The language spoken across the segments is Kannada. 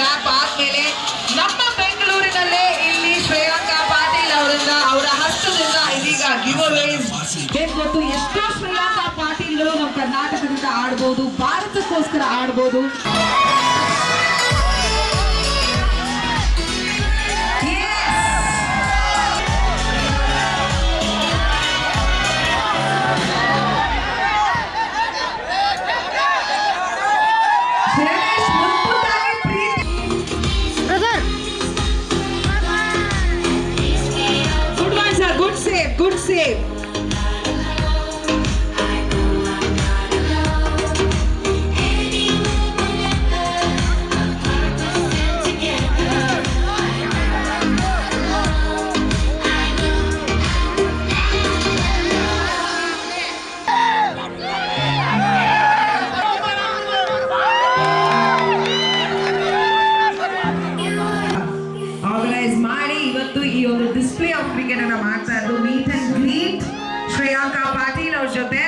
ಲ್ಯಾಪ್ ಆದ್ಮೇಲೆ ನಮ್ಮ ಬೆಂಗಳೂರಿನಲ್ಲೇ ಇಲ್ಲಿ ಶ್ರೇಯಾಂಕಾ ಪಾಟೀಲ್ ಅವರಿಂದ, ಅವರ ಹಸ್ತದಿಂದ ಇದೀಗ ಗಿವ್ ಅವೇಸ್ ಗೊತ್ತು, ಎಷ್ಟೋ ಶ್ರೇಯಾಂಕಾ ಪಾಟೀಲ್ಗಳು ನಮ್ಮ ಕರ್ನಾಟಕದಿಂದ ಆಡ್ಬೋದು, ಭಾರತಕ್ಕೋಸ್ಕರ ಆಡ್ಬೋದು. babe. ಡಿಸ್ಪ್ಲೇ ಆಫ್ ಕ್ರಿಕೆಟ್ ಅನ್ನ ಮಾಡ್ತಾ ಇದ್ದು meet and greet Shreyanka Patil ಅವ್ರ ಜೊತೆ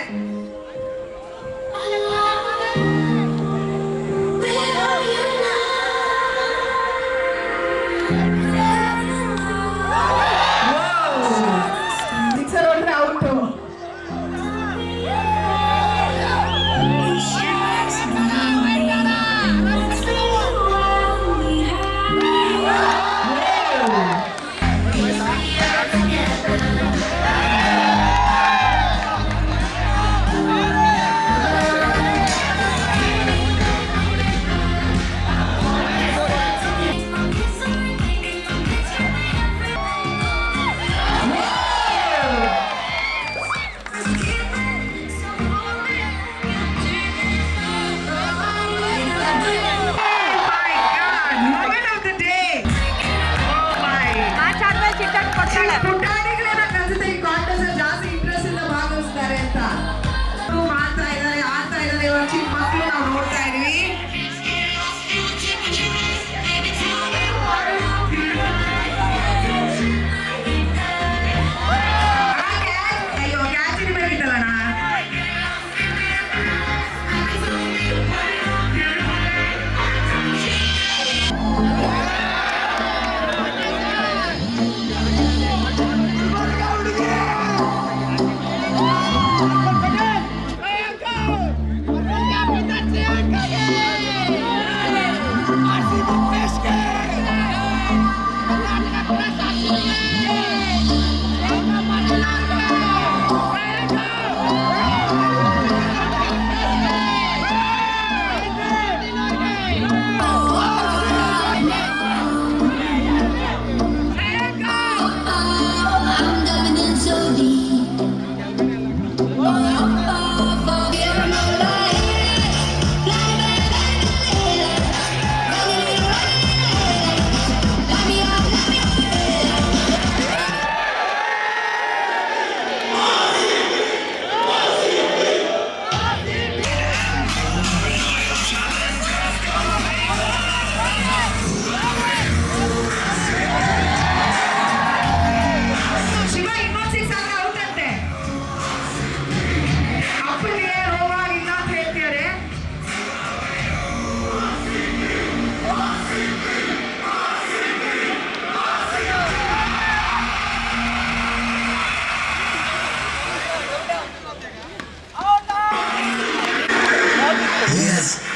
Aplausos.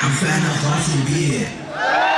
I'm fan of Boston beer.